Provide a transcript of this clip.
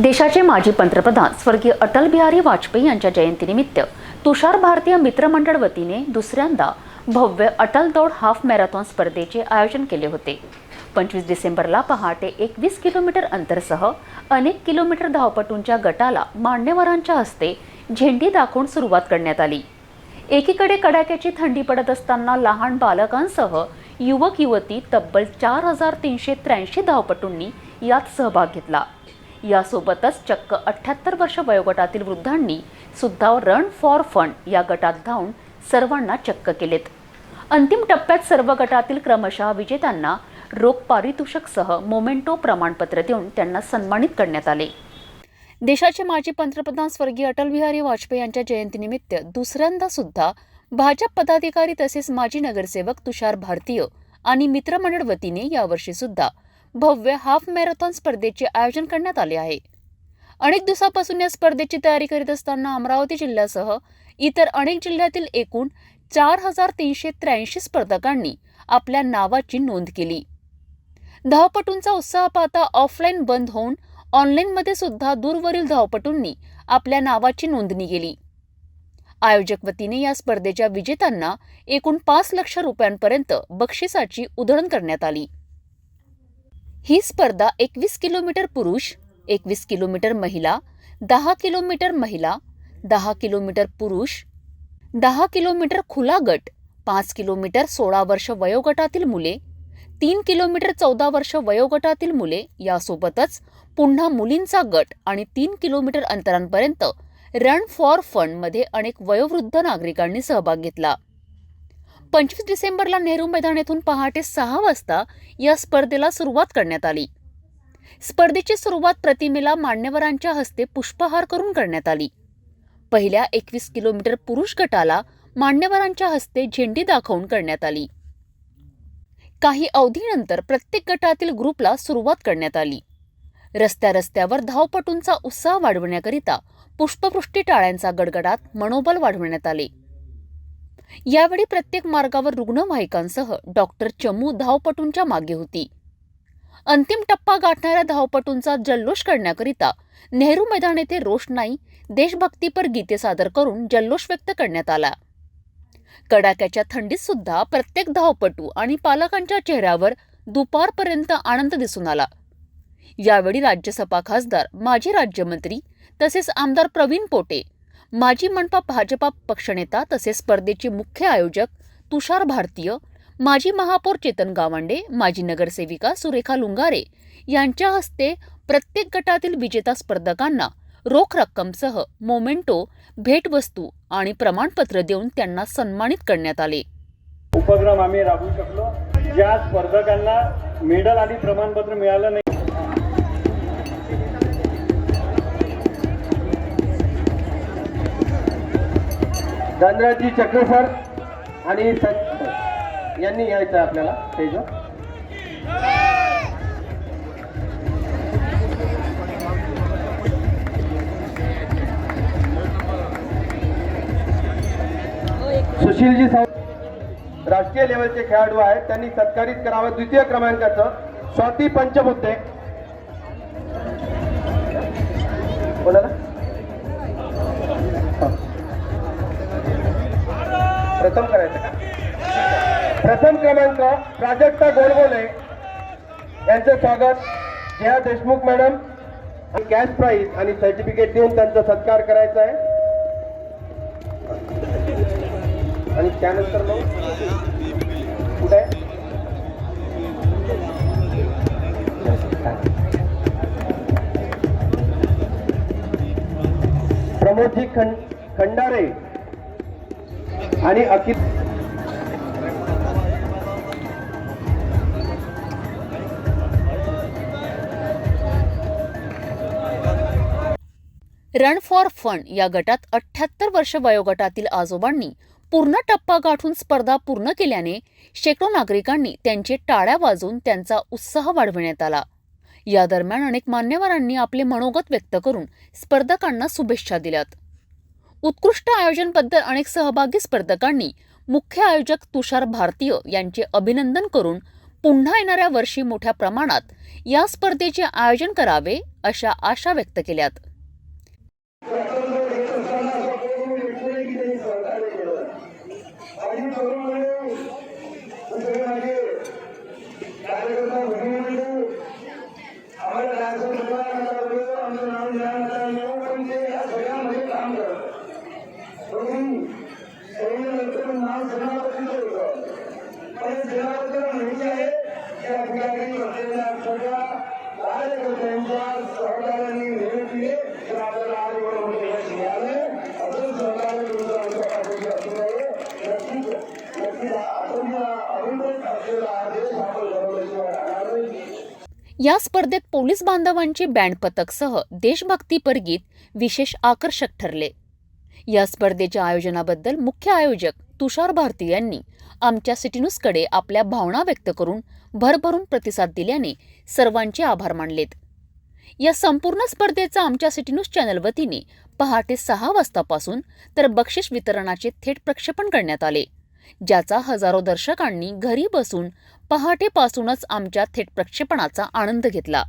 देशाचे माजी पंतप्रधान स्वर्गीय अटल बिहारी वाजपेयी यांच्या जयंतीनिमित्त तुषार भारतीय मित्रमंडळ वतीने दुसऱ्यांदा भव्य अटल दौड हाफ मॅरेथॉन स्पर्धेचे आयोजन केले होते. पंचवीस डिसेंबरला पहाटे एकवीस किलोमीटर अंतरसह अनेक किलोमीटर धावपटूंच्या गटाला मान्यवरांच्या हस्ते झेंडी दाखवून सुरुवात करण्यात आली. एकीकडे कडाक्याची थंडी पडत असताना लहान बालकांसह युवक युवती तब्बल चार हजार तीनशे त्र्याऐंशी धावपटूंनी यात सहभाग घेतला. यासोबतच चक्क अठ्ठ्याहत्तर वर्ष वयोगटातील वृद्धांनी सुद्धा रन फॉर फन या गटात धावून सर्वांना चक्क केलेत. अंतिम टप्प्यात सर्व गटातील क्रमशः विजेत्यांना रोख पारितोषिकसह मोमेंटो प्रमाणपत्र देऊन त्यांना सन्मानित करण्यात आले. देशाचे माजी पंतप्रधान स्वर्गीय अटल बिहारी वाजपेयी यांच्या जयंतीनिमित्त दुसऱ्यांदा सुद्धा भाजप पदाधिकारी तसेच माजी नगरसेवक तुषार भारतीय आणि मित्रमंडळ वतीने यावर्षी सुद्धा भव्य हाफ मॅरेथॉन स्पर्धेचे आयोजन करण्यात आले आहे. अनेक दिवसापासून या स्पर्धेची तयारी करीत असताना अमरावती जिल्ह्यासह इतर अनेक जिल्ह्यातील एकूण चार हजार तीनशे त्र्याऐंशी स्पर्धकांनी आपल्या नावाची नोंद केली. धावपटूंचा उत्साह पाहता ऑफलाईन बंद होऊन ऑनलाईनमध्ये सुद्धा दूरवरील धावपटूंनी आपल्या नावाची नोंदणी केली. आयोजक वतीने या स्पर्धेच्या विजेत्यांना एकूण पाच लक्ष रुपयांपर्यंत बक्षिसाची उधळण करण्यात आली. ही स्पर्धा एकवीस किलोमीटर पुरुष एकवीस किलोमीटर महिला दहा किलोमीटर महिला दहा किलोमीटर पुरुष दहा किलोमीटर खुला गट पाच किलोमीटर सोळा वर्ष वयोगटातील मुले तीन किलोमीटर चौदा वर्ष वयोगटातील मुले यासोबतच पुन्हा मुलींचा गट आणि तीन किलोमीटर अंतरांपर्यंत रन फॉर फनमध्ये अनेक वयोवृद्ध नागरिकांनी सहभाग घेतला. पंचवीस डिसेंबरला नेहरू मैदान येथून पहाटे सहा वाजता या स्पर्धेला सुरुवात करण्यात आली. स्पर्धेची सुरुवात प्रतिमेला मान्यवरांच्या हस्ते पुष्पहार करून करण्यात आली. पहिल्या एकवीस किलोमीटर पुरुष गटाला मान्यवरांच्या हस्ते झेंडी दाखवून करण्यात आली. काही अवधीनंतर प्रत्येक गटातील ग्रुपला सुरुवात करण्यात आली. रस्त्या रस्त्यावर धावपटूंचा उत्साह वाढवण्याकरिता पुष्पवृष्टी टाळ्यांचा गडगडात मनोबल वाढवण्यात आले. यावेळी प्रत्येक मार्गावर रुग्णवाहिकांसह डॉक्टर चमू धावपटूंच्या मागे होती. अंतिम टप्पा गाठणाऱ्या धावपटूंचा जल्लोष करण्याकरिता नेहरू मैदान येथे रोषणाई देशभक्तीपर गीते सादर करून जल्लोष व्यक्त करण्यात आला. कडाक्याच्या थंडीत सुद्धा प्रत्येक धावपटू आणि पालकांच्या चेहऱ्यावर दुपारपर्यंत आनंद दिसून आला. यावेळी राज्यसभा खासदार माजी राज्यमंत्री तसेच आमदार प्रवीण पोटे माजी मनपा भाजपा पक्षनेता तसेच स्पर्धेचे मुख्य आयोजक तुषार भारतीय माजी महापौर चेतन गावंडे माजी नगरसेविका सुरेखा लुंगारे यांच्या हस्ते प्रत्येक गटातील विजेता स्पर्धकांना रोख रक्कमसह मोमेंटो भेटवस्तू आणि प्रमाणपत्र देऊन त्यांना सन्मानित करण्यात आले. उपक्रम आम्ही राबवू शकलो. ज्या स्पर्धकांना मेडल आणि प्रमाणपत्र मिळालं नाही धनराजी चक्र सर आणि यांनी यायचं आहे आपल्याला स्टेजवर सुशीलजी साहेब राष्ट्रीय लेवलचे खेळाडू आहेत. त्यांनी सत्कारित करावं. द्वितीय क्रमांकाचं स्वाती पंचमुद्दे. ना. प्रथम करायचं का? प्रथम क्रमांक प्राजक्ता गोडबोले यांचं स्वागत. Jaya Deshmukh madam cash prize आणि सर्टिफिकेट देऊन त्यांचा सत्कार करायचा आहे. आणि त्यानंतर मग कुठे? आहे? प्रमोदजी खंड खंडारे आणि अखिल रन फॉर फन या गटात अठ्ठ्याहत्तर वर्ष वयोगटातील आजोबांनी पूर्ण टप्पा गाठून स्पर्धा पूर्ण केल्याने शेकडो नागरिकांनी त्यांचे टाळ्या वाजवून त्यांचा उत्साह वाढविण्यात आला. या दरम्यान अनेक मान्यवरांनी आपले मनोगत व्यक्त करून स्पर्धकांना शुभेच्छा दिल्यात. उत्कृष्ट आयोजनबद्दल अनेक सहभागी स्पर्धकांनी मुख्य आयोजक तुषार भारतीय यांचे अभिनंदन करून पुन्हा येणाऱ्या वर्षी मोठ्या प्रमाणात या स्पर्धेचे आयोजन करावे अशा आशा व्यक्त केल्यात. या स्पर्धेत पोलीस बांधवांची बँड पथकसह देशभक्तीपर गीत विशेष आकर्षक ठरले. या स्पर्धेच्या आयोजनाबद्दल मुख्य आयोजक तुषार भारती यांनी आमच्या सिटीन्यूजकडे आपल्या भावना व्यक्त करून भरभरून प्रतिसाद दिल्याने सर्वांचे आभार मानलेत. या संपूर्ण स्पर्धेचा आमच्या सिटीन्यूज चॅनल वतीने पहाटे सहा वाजतापासून तर बक्षीस वितरणाचे थेट प्रक्षेपण करण्यात आले ज्याचा हजारो दर्शकांनी घरी बसून पहाटेपासूनच आमच्या थेट प्रक्षेपणाचा आनंद घेतला.